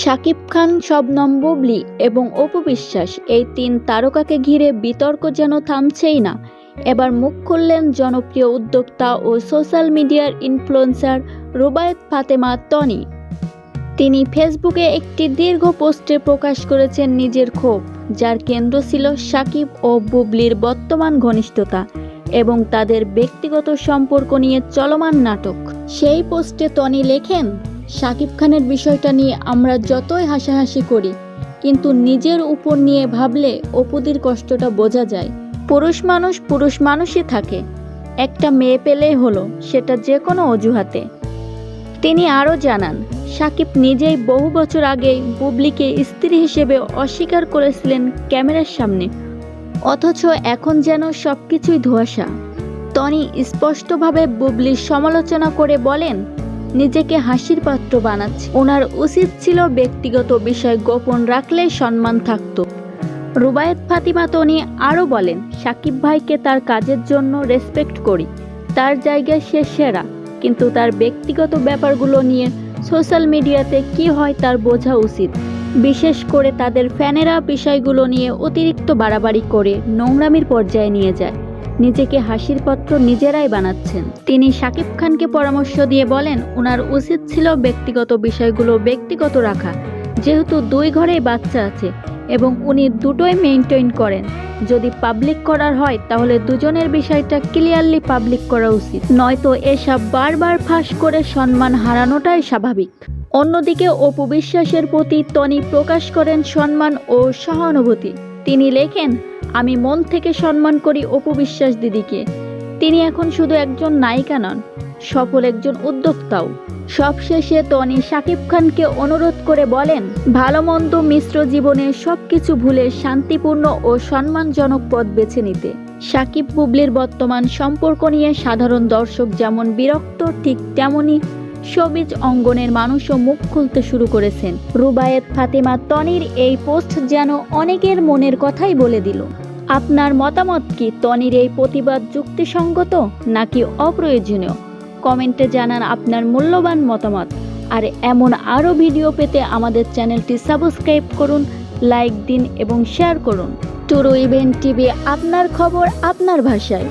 শাকিব খান শবনম বুবলি এবং অপু বিশ্বাস এই তিন তারকাকে ঘিরে বিতর্ক যেন থামছেই না। এবার মুখ খুললেন জনপ্রিয় উদ্যোক্তা ও সোশ্যাল মিডিয়ার ইনফ্লুয়েন্সার রুবায়েত ফাতেমা তনি। তিনি ফেসবুকে একটি দীর্ঘ পোস্টে প্রকাশ করেছেন নিজের ক্ষোভ, যার কেন্দ্র ছিল সাকিব ও বুবলির বর্তমান ঘনিষ্ঠতা এবং তাদের ব্যক্তিগত সম্পর্ক নিয়ে চলমান নাটক। সেই পোস্টে তনি লেখেন শাকিব খানের বিষয়টা নিয়ে আমরা যতই হাসাহাসি করি, কিন্তু নিজের উপর নিয়ে ভাবলে অপুদের কষ্টটা বোঝা যায়। পুরুষ মানুষ পুরুষ মানুষই থাকে। একটা মেয়ে পেলেই হলো, সেটা যে কোনো অজুহাতে। তিনি আরও জানান, সাকিব নিজেই বহু বছর আগেই বুবলিকে স্ত্রী হিসেবে অস্বীকার করেছিলেন ক্যামেরার সামনে। অথচ এখন যেন সব কিছুই ধোঁয়াশা। টনি স্পষ্টভাবে বুবলির সমালোচনা করে বলেন নিজেকে হাসির পাত্র বানাচ্ছে। ওনার উচিত ছিল ব্যক্তিগত বিষয় গোপন রাখলে সম্মান থাকত। রুবায়েত ফাতিমা তনি আরও বলেন, সাকিব ভাইকে তার কাজের জন্য রেসপেক্ট করি। তার জায়গায় সে সেরা। কিন্তু তার ব্যক্তিগত ব্যাপারগুলো নিয়ে সোশ্যাল মিডিয়াতে কি হয় তার বোঝা উচিত। বিশেষ করে তাদের ফ্যানেরা বিষয়গুলো নিয়ে অতিরিক্ত বাড়াবাড়ি করে নোংরামির পর্যায়ে নিয়ে যায়। নিজেকে হাসির পাত্র নিজেরাই বানাচ্ছেন। তিনি শাকিব খানকে পরামর্শ দিয়ে বলেন ওনার উচিত ছিল ব্যক্তিগত বিষয়গুলো ব্যক্তিগত রাখা। যেহেতু দুই ঘরেই বাচ্চা আছে এবং উনি দুটোই মেনটেন করেন। যদি পাবলিক করার হয়, তাহলে দুজনের বিষয়টা ক্লিয়ারলি পাবলিক করা উচিত। নয়তো এসব বারবার ফাঁস করে সম্মান হারানোটাই স্বাভাবিক। অন্যদিকে অপু বিশ্বাসের প্রতি তনি প্রকাশ করেন সম্মান ও সহানুভূতি। তিনি লেখেন আমি মন থেকে সম্মান করি অপু বিশ্বাস দিদিকে। তিনি এখন শুধু একজন নায়িকা নন, সফল একজন উদ্যোক্তাও। সবশেষে তনি শাকিব খানকে অনুরোধ করে বলেন, ভালো মন্দ মিশ্র জীবনে সবকিছু ভুলে শান্তিপূর্ণ ও সম্মানজনক পথ বেছে নিতে। সাকিব বুবলির বর্তমান সম্পর্ক নিয়ে সাধারণ দর্শক যেমন বিরক্ত, ঠিক তেমনই সবিজ অঙ্গনের মানুষও মুখ খুলতে শুরু করেছেন। রুবায়েত ফাতেমা তনির এই পোস্ট যেন অনেকের মনের কথাই বলে দিল। আপনার মতামত কি তনির এই প্রতিবাদ যুক্তিসঙ্গত নাকি অপ্রয়োজনীয়? কমেন্টে জানান আপনার মূল্যবান মতামত। আর এমন আরও ভিডিও পেতে আমাদের চ্যানেলটি সাবস্ক্রাইব করুন, লাইক দিন এবং শেয়ার করুন। টুরু ইভেন্ট টিভি আপনার খবর আপনার ভাষায়।